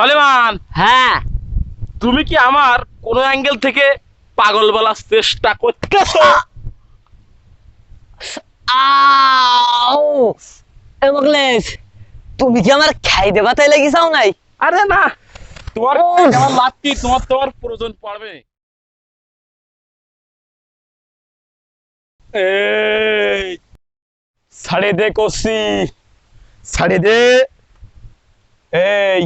সলেমান হ্যাঁ। তুমি কি আমার কোন অ্যাঙ্গেল থেকে পাগল বলার চেষ্টা করতেছো? তুমি কি আমার খাই দেবা তাই লাগি চাও নাই? আরে না তোমার। আমার লাত্তি তোমার তোমার প্রয়োজন পড়বে। এই ছাড়ে দে কষি ছাড়ে দে। এই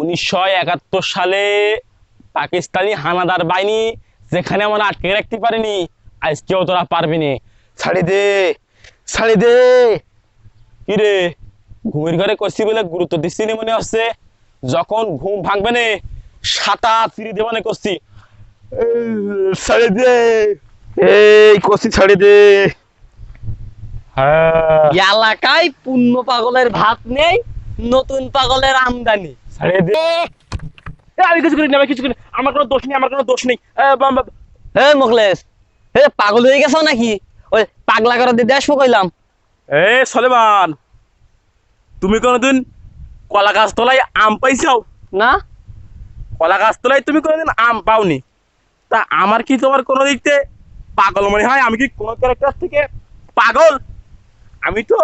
উনিশশো একাত্তর সালে পাকিস্তানি হানাদার বাহিনী যেখানে আমরা আটকে রাখতে পারিনি, আজকেও তোরা পারবি নি। ছাড়ে দে ছাড়ে দে। কিরে ঘুমের ঘরে করছি বলে গুরুত্ব দিচ্ছি নি মনে হচ্ছে? যখন ঘুম ভাঙবে না সাতা ফিরি দেবানে করছি। ছাড়ে দে, এই করছি ছাড়ি দে। হ্যাঁ। এলাকায় পূর্ণ পাগলের ভাত নেই, নতুন পাগলের আমদানি। দে আমি কিছু করিনি আমি কিছু করিনি। আমার কোনো দোষ নেই আমার কোনো দোষ নেই। হে মকলেশ হে পাগল হয়ে গেছো নাকি? ওই পাগলা করে দিতে আসব কইলাম এ সলেমান তুমি কোনোদিন কলা গাছ তলায় আম পাইছাও? না। কলা গাছ তলায় তুমি কোনোদিন আম পাওনি? তা আমার কি তোমার কোনো দিকতে পাগল মনে হয়? আমি কি কোনো ক্যারেক্টার থেকে পাগল? আমি তো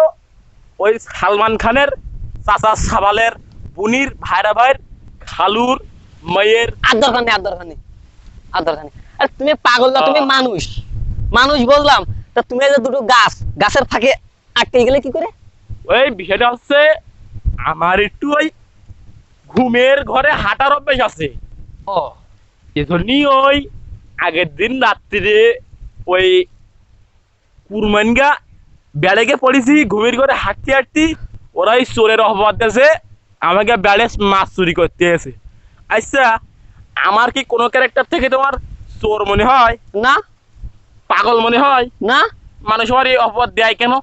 ওই সালমান খানের চাচা সাবালের বুনির ভাইরা ভাইয়ের খালুর মেয়ের। আর দরকার নেই আর দরকার নেই আর তুমি পাগল না তুমি মানুষ। মানুষ বললাম তা তুমি যে দুটো গাছ গাছের ফাঁকে আটকে গেলে কি করে? ওই বিষয়টা হচ্ছে আমার একটু ওই ঘুমের ঘরে হাঁটার অভ্যাস আছে। ও। এজন্যই ওই আগের দিন রাত্রিরে ওই কুরমানগা বেড়েকে পড়েছি ঘুমের ঘরে হাঁটতে হাঁটতে ওরাই চোরের অপবাদ দিয়েছে। আমাকে বেড়ে মাছ চুরি করতে এসে আচ্ছা আমার কি কোনো ক্যারেক্টার থেকে তোমার চোর মনে হয়? না। পাগল মনে হয়? না। মানুষ আমার এই অপবাদ দেয় কেন?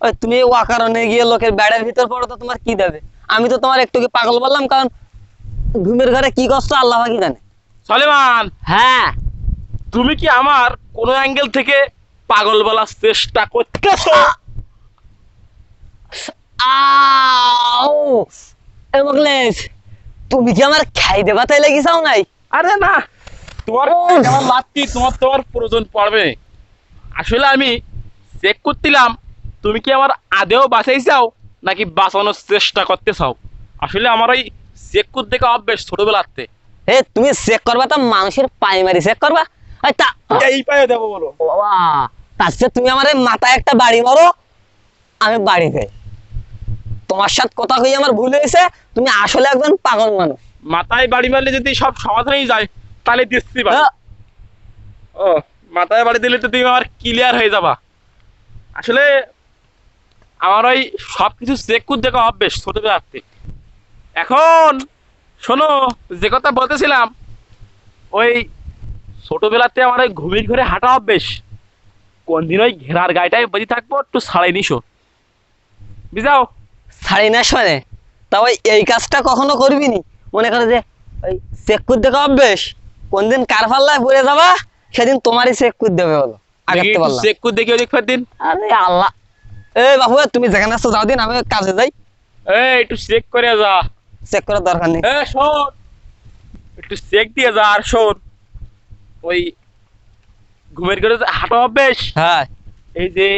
ওই তুমি ও কারণে গিয়ে লোকের ব্যাড়ের ভিতর পড়ো তো তোমার কি দেবে? আমি তো তোমার একটু কি পাগল বললাম? কারণ ঘুমের ঘরে কি কষ্ট আল্লাহ কি জানে? সলেমান! হ্যাঁ। তুমি কি আমার কোনো অ্যাঙ্গেল থেকে পাগল বলার চেষ্টা করতেছো? আও এ মকলেশ তুমি কি আমার খাই দেবা তাই লাগি চাও নাই? আরে না তোমার। আমার লাত্তি তোমার তোমার প্রয়োজন পড়বে। আসলে আমি চেক করছিলাম তুমি কি আমার আদেও বাঁচাই চাও নাকি বাঁচানোর চেষ্টা করতে চাও? আসলে আমার ওই চেক করতে দেখা অভ্যেস ছোটবেলাতে এ তুমি চেক করবা তা মানুষের প্রাইমারি চেক করবা? তা এই পায়ে দেবো বলো। বাবা তার তুমি আমার মাথায় একটা বাড়ি মারো আমি বাড়ি যাই। তোমার সাথে কথা কই আমার ভুল হয়েছে তুমি আসলে একজন পাগল মানুষ। মাথায় বাড়ি মারলে যদি সব সমাধানই যায় তাহলে দিচ্ছি হ্যাঁ, ও মাথায় বাড়ি দিলে তো তুমি আমার ক্লিয়ার হয়ে যাবা। আসলে আমার ওই সব কিছু চেক করতে দেখা অভ্যেস ছোটবেলাতে এখন শোনো যে কথা বলতেছিলাম ওই ছোটবেলাতে আমার ওই ঘুমির ঘরে হাঁটা অভ্যেস। কোন দিন ওই ঘেরার গাড়িটায় বেঁচে থাকব একটু সাড়াই নিশো বুঝাও? ছাড়ি না শোনে। তা ওই এই কাজটা কখনো করবি নি? মনে করে যে ওই চেক করতে অভ্যেস। কোনদিন কার পাল্লায় পড়ে যাবা সেদিন তোমারই চেক করে দেবে বলো। আগে তো বললাম চেক করে দেখি ওদিক দিন। আরে আল্লাহ। এ বাবু তুমি যেখানে আসছো যাও দিন আমি কাজে যাই। এই একটু চেক করে যা। চেক করার দরকার নেই। এ শোন। একটু চেক দিয়ে যা আর শোন। ওই ঘুমের ঘরে হাঁটা অভ্যেস। হ্যাঁ। এই যে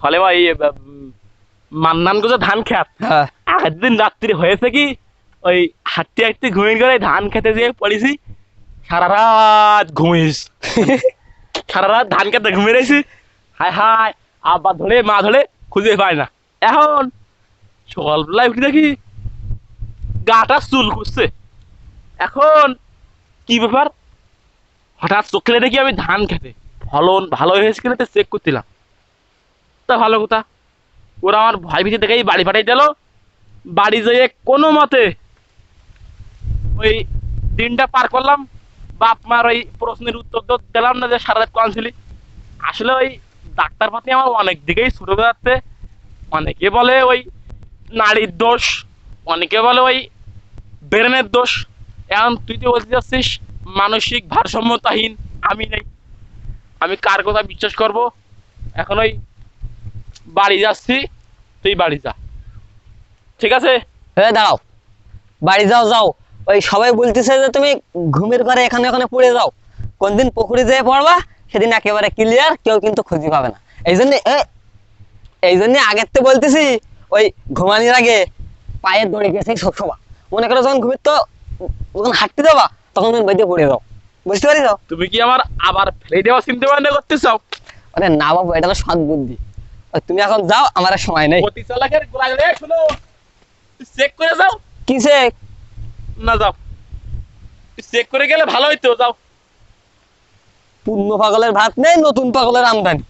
ফলে ভাই মান্নান গোজা ধান খেত। হ্যাঁ। আগের দিন রাত্রি হয়েছে কি ওই হাঁটতে হাঁটতে ঘুমের ঘরে ধান খেতে যেয়ে পড়েছি সারা রাত ঘুমিস সারা রাত ধান খেতে ঘুমিয়ে রয়েছি। হায় হায় আব্বা ধরে মা ধরে খুঁজে পায় না। এখন সকালবেলায় উঠে দেখি গাটা চুল খুঁজছে। এখন কি ব্যাপার? হঠাৎ চোখ দেখি আমি ধান খেতে। ফলন ভালো হয়েছে কিনা চেক করছিলাম। তা ভালো কথা। ওরা আমার ভীতি দেখেই বাড়ি পাঠাই দিল। বাড়ি যেয়ে কোনো মতে ওই দিনটা পার করলাম। বাপ মার ওই প্রশ্নের উত্তর তো দিলাম না যে সারা কোন আসলে ওই ডাক্তার পাতি আমার অনেক দিকেই ছোটবেলাতে অনেকে বলে ওই নারীর দোষ, অনেকে বলে ওই ব্রেনের দোষ। এখন তুই তো বলতে যাচ্ছিস, মানসিক ভারসাম্যতাহীন আমি নেই। আমি কার কথা বিশ্বাস করব? এখন ওই বাড়ি যাচ্ছি তুই বাড়ি যা। ঠিক আছে? এ দাঁড়াও। বাড়ি যাও যাও। ওই সবাই বলতেছে যে তুমি ঘুমের ঘরে এখানে ওখানে পড়ে যাও। কোনদিন পুকুরে যেয়ে পড়বা সেদিন একেবারে ক্লিয়ার কেউ কিন্তু খুঁজে পাবে না। এই জন্য এই জন্য আগের তো বলতেছি ওই ঘুমানির আগে পায়ের দড়ি গেছে সবসময় মনে করো যখন ঘুমের তো যখন হাঁটতে দেবা তখন তুমি বেঁধে পড়ে যাও। বুঝতে পারি তুমি কি আমার আবার ফেলে দেওয়া চিনতে পারে করতে চাও আরে না বাবু এটা তো সৎ বুদ্ধি। তুমি এখন যাও আমার সময় নেই। চেক করে যাও। কিসে না যাও। চেক করে গেলে ভালো হইতো যাও। পূর্ণ পাগলের ভাত নেই নতুন পাগলের আমদানি।